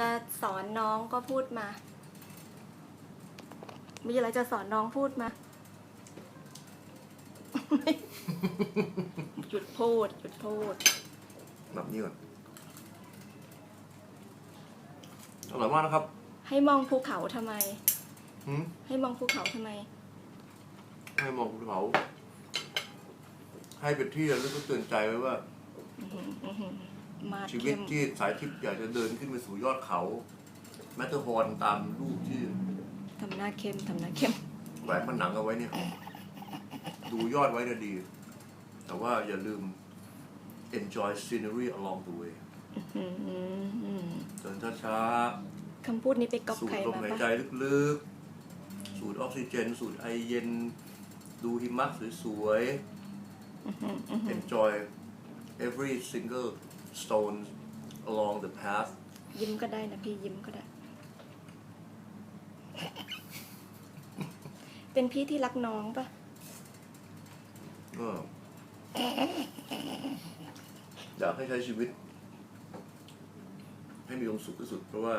จะสอนน้องก็พูดมา มีอะไรจะสอนน้องพูดมา หยุดพูด หยุดพูดแบบนี้ก่อนอร่อยมากนะครับให้มองภูเขาทำไม หืมให้มองภูเขาทำไม ให้มองภูเขา ให้เป็นที่ระลึกและเตือนใจไว้ว่าอื้อหืออื้อหือ มาดชีวิตเข้มที่สายทิพย์อยากจะเดินขึ้นไปสู่ยอดเขาแมตเตอร์ฮอร์นตามรูปที่ทำหน้าเข้มทำหน้าเข้มแหวนผนังเอาไว้เนี่ย ดูยอดไว้เนี่ยดี แต่ว่าอย่าลืม enjoy scenery along the way อื้อหืออื้อเดินช้าคำพูดนี้ไปก๊อปๆสูใครดลมมาหายปะใจลึกๆ สูดออกซิเจน สูดไอเย็น ดูหิมะสวยๆ enjoy every single stone along the path ยิ้มก็ได้นะพี่ยิ้มก็ได้ เป็นพี่ที่รักน้องปะก็อยากให้ใช้ชีวิต ให้มีความสุขที่สุดเพราะว่า